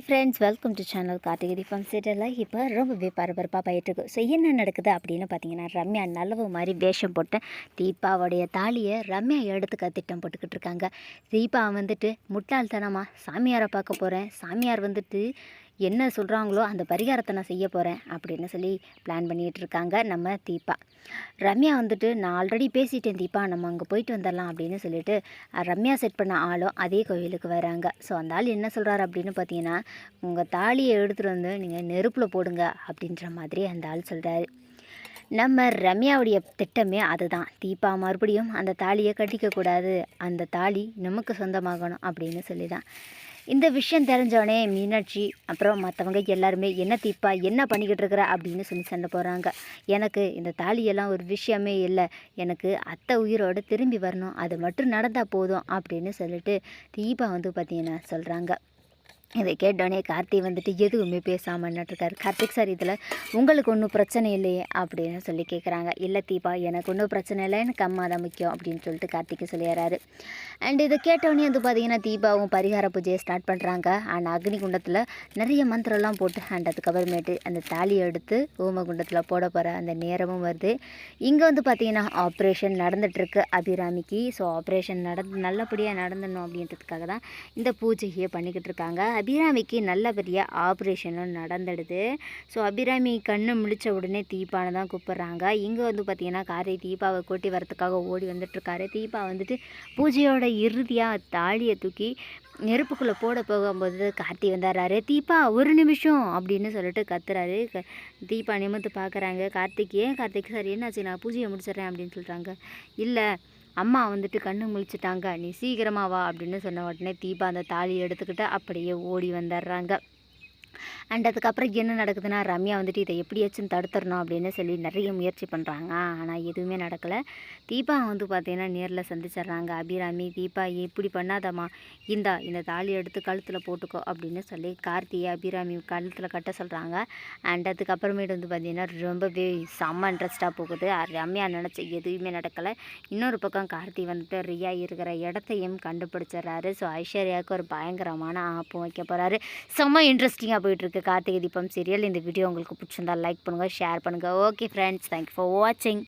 Hi friends welcome to channel Karthigai ஃபம் சீரியலில் இப்போ ரொம்பவே பரபரப்பாக போயிட்டுருக்கு. ஸோ என்ன நடக்குது அப்படின்னு பார்த்தீங்கன்னா ரம்யா நல்லவு மாதிரி வேஷம் போட்டு தீபாவுடைய தாலியை ரம்யா எடுத்துக்க திட்டம் போட்டுக்கிட்டு இருக்காங்க. தீபா வந்துட்டு முட்டாள்தனமாக சாமியாரை பார்க்க போகிறேன் சாமியார் வந்துட்டு என்ன சொல்கிறாங்களோ அந்த பரிகாரத்தை நான் செய்ய போகிறேன் அப்படின்னு சொல்லி பிளான் பண்ணிகிட்டு இருக்காங்க நம்ம தீபா. ரம்யா வந்துட்டு நான் ஆல்ரெடி பேசிட்டேன் தீபா நம்ம அங்கே போயிட்டு வந்துடலாம் அப்படின்னு சொல்லிட்டு ரம்யா செட் பண்ண ஆளும் அதே கோவிலுக்கு வராங்க. ஸோ அந்த ஆள் என்ன சொல்கிறாரு அப்படின்னு பார்த்தீங்கன்னா உங்கள் தாலியை எடுத்துகிட்டு வந்து நீங்கள் நெருப்பில் போடுங்க அப்படின்ற மாதிரி அந்த ஆள் சொல்கிறாரு நம்ம ரம்யாவுடைய திட்டமே அதுதான். தீபா மறுபடியும் அந்த தாலியை கட்டிக்கக்கூடாது அந்த தாலி நமக்கு சொந்தமாகணும் அப்படின்னு சொல்லி தான் இந்த விஷயம் தெரிஞ்சவொடனே மீனாட்சி. அப்புறம் மற்றவங்க எல்லாருமே என்ன தீப்பா என்ன பண்ணிக்கிட்டு இருக்கிற? அப்படின்னு சொல்லி சண்டை போகிறாங்க எனக்கு இந்த தாலியெல்லாம் ஒரு விஷயமே இல்லை. எனக்கு அத்தை உயிரோடு திரும்பி வரணும். அது மட்டும் நடந்தால் போதும் அப்படின்னு சொல்லிட்டு தீபா வந்து பார்த்தீங்கன்னா சொல்கிறாங்க இதை கேட்டோடனே கார்த்தி வந்துட்டு எதுவுமே பேசாமல் நின்றுட்டுருக்காரு கார்த்திக் சார் இதில் உங்களுக்கு ஒன்றும் பிரச்சனை இல்லையே அப்படின்னு சொல்லி கேட்குறாங்க இல்லை தீபா எனக்கு ஒன்றும் பிரச்சனை இல்லை. எனக்கு அம்மா தான் முக்கியம் அப்படின்னு சொல்லிட்டு கார்த்திக்கு சொல்லிடுறாரு. அண்ட் இதை கேட்டோடனே வந்து பார்த்தீங்கன்னா தீபாவும் பரிகார பூஜையை ஸ்டார்ட் பண்ணுறாங்க அண்ட் அக்னி குண்டத்தில் நிறைய மந்திரம்லாம் போட்டு அண்ட் அதுக்கப்புறமேட்டு அந்த தாலியை எடுத்து ஹோமகுண்டத்தில் போட போகிற அந்த நேரமும் வருது. இங்கே வந்து பார்த்தீங்கன்னா ஆப்ரேஷன் நடந்துகிட்ருக்கு அபிராமிக்கு. ஸோ ஆப்ரேஷன் நடந்து நல்லபடியாக நடந்துடணும் அப்படின்றதுக்காக தான் இந்த பூஜையே பண்ணிக்கிட்டு இருக்காங்க. அபிராமிக்கு நல்லபடியாக ஆப்ரேஷனும் நடந்துடுது. ஸோ அபிராமி கண்ணு முழிச்ச உடனே தீபானை தான் கூப்பிட்றாங்க. இங்கே வந்து பார்த்தீங்கன்னா காரை தீபாவை கூட்டி வரத்துக்காக ஓடி வந்துட்டுருக்காரு. தீபா வந்துட்டு பூஜையோட இறுதியாக தாலியை தூக்கி நெருப்புக்குள்ளே போட போகும்போது கார்த்தி வந்தாராரு தீபா ஒரு நிமிஷம் அப்படின்னு சொல்லிட்டு கத்துறாரு. க- தீபா நிமிர்ந்து பார்க்குறாங்க கார்த்திக் ஏன் கார்த்திக்? சார் என்னாச்சு? நான் பூஜையை முடிச்சிடுறேன் அப்படின்னு சொல்கிறாங்க இல்லை அம்மா வந்துட்டு கண்ணு முழிச்சிட்டாங்க. நீ சீக்கிரமாக வா அப்படின்னு சொன்ன உடனே தீபா அந்த தாலியை எடுத்துக்கிட்டு அப்படியே ஓடி வந்துடுறாங்க அண்ட் அதுக்கப்புறம் என்ன நடக்குதுன்னா ரம்யா வந்துட்டு இதை எப்படியாச்சும் தடுத்துடணும் அப்படின்னு சொல்லி நிறைய முயற்சி பண்ணுறாங்க ஆனால் எதுவுமே நடக்கலை. தீபா வந்து பார்த்தீங்கன்னா நேரில் சந்திச்சிடுறாங்க. அபிராமி தீபா இப்படி பண்ணாதம்மா? இந்தா இந்த தாலி எடுத்து கழுத்தில் போட்டுக்கோ அப்படின்னு சொல்லி கார்த்தியை அபிராமி கழுத்தில் கட்ட சொல்கிறாங்க அண்ட் அதுக்கப்புறமேட்டு வந்து பார்த்தீங்கன்னா ரொம்பவே செம்ம இன்ட்ரெஸ்ட்டாக போகுது. ரம்யா நினச்ச எதுவுமே நடக்கலை. இன்னொரு பக்கம் கார்த்தி வந்துட்டு ரியா இருக்கிற இடத்தையும் கண்டுபிடிச்சிடுறாரு. ஸோ ஐஸ்வர்யாவுக்கு ஒரு பயங்கரமான ஆப்பும் வைக்க போகிறாரு செம்ம இன்ட்ரெஸ்டிங்காக போயிட்டுருக்கு. கார்த்திகை தீபம் சீரியல் இந்த வீடியோ உங்களுக்கு பிடிச்சிருந்தா லைக் பண்ணுங்கள் ஷேர் பண்ணுங்கள் ஓகே ஃப்ரெண்ட்ஸ் தேங்க்யூ ஃபார் வாட்சிங்